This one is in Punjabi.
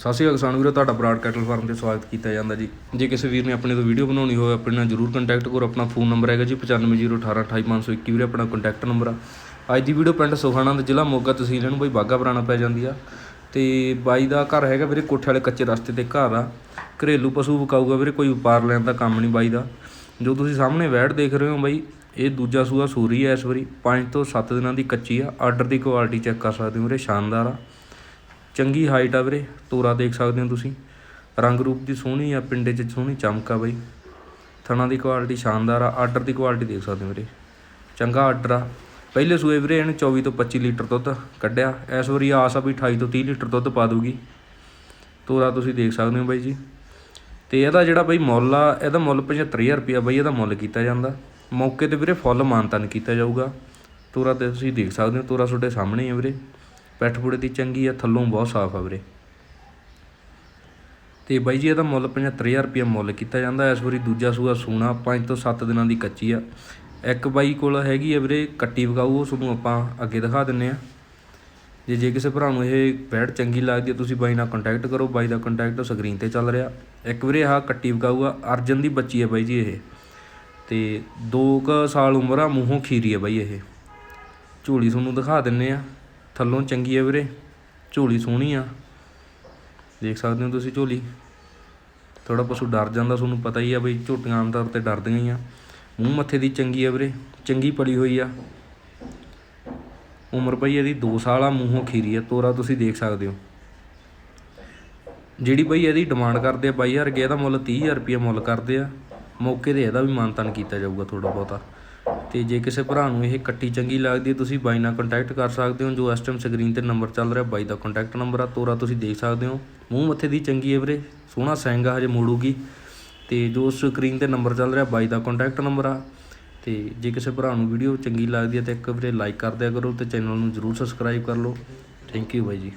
ਸਤਿ ਸ਼੍ਰੀ ਅਕਾਲ ਕਿਸਾਨ ਵੀਰੋ, ਤੁਹਾਡਾ ਬਰਾਡ ਕੈਟਲ ਫਾਰਮ ਤੇ ਸਵਾਗਤ ਕੀਤਾ ਜਾਂਦਾ ਜੀ। ਜੇ ਕਿਸੇ ਵੀਰ ਨੇ ਆਪਣੇ ਤੋਂ ਵੀਡੀਓ ਬਣਾਉਣੀ ਹੋਵੇ, ਆਪਣੇ ਨਾਲ ਜਰੂਰ ਕੰਟੈਕਟ ਕਰੋ। ਆਪਣਾ ਫੋਨ ਨੰਬਰ ਹੈਗਾ ਜੀ 9501828521 ਵੀਰੇ, ਆਪਣਾ ਕੰਟੈਕਟ ਨੰਬਰ ਆ। ਅੱਜ ਦੀ ਵੀਡੀਓ ਪਿੰਡ ਸੋਹਾਣਾ ਜ਼ਿਲ੍ਹਾ ਮੋਗਾ ਤਹਿਸੀਲ ਨੂੰ ਬਈ ਬਾਗਾ ਪੁਰਾਣਾ ਪੈ ਜਾਂਦੀ ਆ। ਤੇ ਬਾਈ ਦਾ ਘਰ ਹੈਗਾ ਵੀਰੇ, ਕੋਠੇ ਵਾਲੇ ਕੱਚੇ ਰਸਤੇ ਤੇ ਘਰ ਆ। ਘਰੇਲੂ ਪਸ਼ੂ ਵਿਕਾਊਗਾ ਵੀਰੇ, ਕੋਈ ਵਪਾਰ ਲੈਣ ਦਾ ਕੰਮ ਨਹੀਂ ਬਾਈ ਦਾ। ਜੋ ਤੁਸੀਂ ਸਾਹਮਣੇ ਵੈੜ ਦੇਖ ਰਹੇ ਹੋ ਬਾਈ, ਇਹ ਦੂਜਾ ਸੂਆ ਸੂਰੀ ਹੈ ਇਸ ਵਾਰੀ। 5 ਤੋਂ 7 ਦਿਨਾਂ ਦੀ ਕੱਚੀ ਆ। ਆਰਡਰ ਦੀ ਕੁਆਲਿਟੀ ਚੈੱਕ ਕਰ ਸਕਦੇ ਹੋ ਵੀਰੇ, ਸ਼ਾਨਦਾਰ ਆ। ਚੰਗੀ ਹਾਈਟ ਆ ਵੀਰੇ, ਤੋਰਾ ਦੇਖ ਸਕਦੇ ਹੋ ਤੁਸੀਂ। ਰੰਗ ਰੂਪ ਦੀ ਸੋਹਣੀ ਆ, ਪਿੰਡੇ 'ਚ ਸੋਹਣੀ ਚਮਕ ਆ ਬਾਈ। ਥਣਾ ਦੀ ਕੁਆਲਿਟੀ ਸ਼ਾਨਦਾਰ ਆ ਆਰਡਰ ਦੀ ਕੁਆਲਿਟੀ ਦੇਖ ਸਕਦੇ ਹੋ ਵੀਰੇ। ਚੰਗਾ ਆਰਡਰ ਆ। ਪਹਿਲੇ ਸੂਏ ਵੀਰੇ ਇਹਨੇ 24 ਤੋਂ 25 ਲੀਟਰ ਦੁੱਧ ਕੱਢਿਆ। ਇਸ ਵਾਰੀ ਆਸ ਆ ਵੀ 28 ਤੋਂ 30 ਲੀਟਰ ਦੁੱਧ ਪਾ ਦੂਗੀ ਤੋਰਾ ਤੁਸੀਂ ਦੇਖ ਸਕਦੇ ਹੋ ਬਾਈ ਜੀ। ਤੇ ਇਹਦਾ ਜਿਹੜਾ ਬਈ ਮੁੱਲ ਆ, ਇਹਦਾ ਮੁੱਲ 75000 ਰੁਪਇਆ ਬਾਈ ਇਹਦਾ ਮੁੱਲ ਕੀਤਾ ਜਾਂਦਾ। ਮੌਕੇ ਤੇ ਵੀਰੇ ਫੁੱਲ ਮਾਨਤਨ ਕੀਤਾ ਜਾਊਗਾ। ਤੋਰਾ ਤੇ ਤੁਸੀਂ ਦੇਖ ਸਕਦੇ ਹੋ, ਤੋਰਾ ਤੁਹਾਡੇ ਸਾਹਮਣੇ ਹੀ ਆ ਵੀਰੇ। ਪੈਠ ਪੁੜੇ ਦੀ ਚੰਗੀ ਆ, ਥੱਲੋਂ ਬਹੁਤ ਸਾਫ਼ ਆ ਵੀਰੇ। ਤੇ ਬਾਈ ਜੀ, ਇਹਦਾ ਮੁੱਲ 75000 ਰੁਪਇਆ ਮੁੱਲ ਕੀਤਾ ਜਾਂਦਾ। ਇਸ ਵਾਰੀ ਦੂਜਾ ਸੂਆ ਸੂਣਾ 5 ਤੋਂ 7 ਦਿਨਾਂ ਦੀ ਕੱਚੀ ਆ। ਇੱਕ ਬਾਈ ਕੋਲ ਹੈਗੀ ਆ ਵੀਰੇ, ਕੱਟੀ ਵਗਾਊ ਉਹ ਤੁਹਾਨੂੰ ਆਪਾਂ ਅੱਗੇ ਦਿਖਾ ਦਿੰਨੇ ਆ। ਜੇ ਜੇ ਕਿਸੇ ਭਰਾ ਨੂੰ ਇਹ ਬੈਡ ਚੰਗੀ ਲੱਗਦੀ ਹੈ ਤੁਸੀਂ ਬਾਈ ਨਾਲ ਕੰਟੈਕਟ ਕਰੋ। ਬਾਈ ਦਾ ਕੰਟੈਕਟ ਸਕਰੀਨ ਤੇ ਚੱਲ ਰਿਹਾ। ਇੱਕ ਵੀਰੇ, ਆਹ ਕੱਟੀ ਵਗਾਊ ਅਰਜਨ ਦੀ ਬੱਚੀ ਹੈ ਬਾਈ ਜੀ ਇਹ। ਤੇ 2 ਕ ਸਾਲ ਉਮਰ ਆ, ਮੂੰਹੋਂ ਖੀਰੀ ਹੈ ਬਾਈ ਇਹ। ਝੋਲੀ ਤੁਹਾਨੂੰ ਦਿਖਾ ਦਿੰਨੇ ਆ। ਥੱਲੋਂ ਚੰਗੀ ਹੈ ਵੀਰੇ, ਝੋਲੀ ਸੋਹਣੀ ਆ। ਦੇਖ ਸਕਦੇ ਹੋ ਤੁਸੀਂ ਝੋਲੀ। ਥੋੜਾ ਪਸ਼ੂ ਡਰ ਜਾਂਦਾ, ਤੁਹਾਨੂੰ ਪਤਾ ਹੀ ਆ ਬਈ ਝੋਟੀਆਂ ਆਮ ਤੌਰ ਤੇ ਡਰਦੀਆਂ ਹੀ ਆ। ਮੂੰਹ ਮੱਥੇ ਦੀ ਚੰਗੀ ਆ ਵੀਰੇ, ਚੰਗੀ ਪਲੀ ਹੋਈ ਆ। ਉਮਰ ਬਈ ਇਹਦੀ 2 ਸਾਲ ਆ, ਮੂੰਹੋਂ ਖੀਰੀ ਆ, ਤੋਰਾ ਤੁਸੀਂ ਦੇਖ ਸਕਦੇ ਹੋ। ਜਿਹੜੀ ਬਈ ਇਹਦੀ ਡਿਮਾਂਡ ਕਰਦੇ ਆ 22000 ਰੁਪਏ ਇਹਦਾ ਮੁੱਲ 30000 ਰੁਪਏ ਮੁੱਲ ਕਰਦੇ ਆ। ਮੌਕੇ ਤੇ ਇਹਦਾ ਵੀ ਮਾਨਤਾਨ ਕੀਤਾ ਜਾਊਗਾ ਥੋੜਾ ਬਹੁਤਾ। ਤੇ ਜੇ ਕਿਸੇ ਭਰਾ ਨੂੰ ਇਹ ਕੱਟੀ ਚੰਗੀ ਲੱਗਦੀ ਹੈ, ਤੁਸੀਂ ਬਾਈ ਨਾਲ ਕੰਟੈਕਟ ਕਰ ਸਕਦੇ ਹੋ, ਜੋ ਇਸ ਟਾਈਮ ਸਕਰੀਨ ਤੇ ਨੰਬਰ ਚੱਲ ਰਿਹਾ, ਬਾਈ ਦਾ ਕੰਟੈਕਟ ਨੰਬਰ ਆ, ਤੋਰਾ ਤੁਸੀਂ ਦੇਖ ਸਕਦੇ ਹੋ। ਮੂੰਹ ਮੱਥੇ ਦੀ ਚੰਗੀ ਹੈ ਵੀਰੇ, ਸੋਹਣਾ ਸੈਂਗ ਆ ਹਜੇ ਮੋੜੂਗੀ। ਤੇ ਜੋ ਸਕਰੀਨ ਤੇ ਨੰਬਰ ਚੱਲ ਰਿਹਾ, ਬਾਈ ਦਾ ਕੰਟੈਕਟ ਨੰਬਰ ਆ। ਤੇ ਜੇ ਕਿਸੇ ਭਰਾ ਨੂੰ ਵੀਡੀਓ ਚੰਗੀ ਲੱਗਦੀ ਹੈ, ਤਾਂ ਇੱਕ ਵੀਰੇ ਲਾਈਕ ਕਰ ਦਿਆ ਕਰੋ ਤੇ ਚੈਨਲ ਨੂੰ ਜਰੂਰ ਸਬਸਕ੍ਰਾਈਬ ਕਰ ਲਓ। ਥੈਂਕ ਯੂ ਬਾਈ ਜੀ।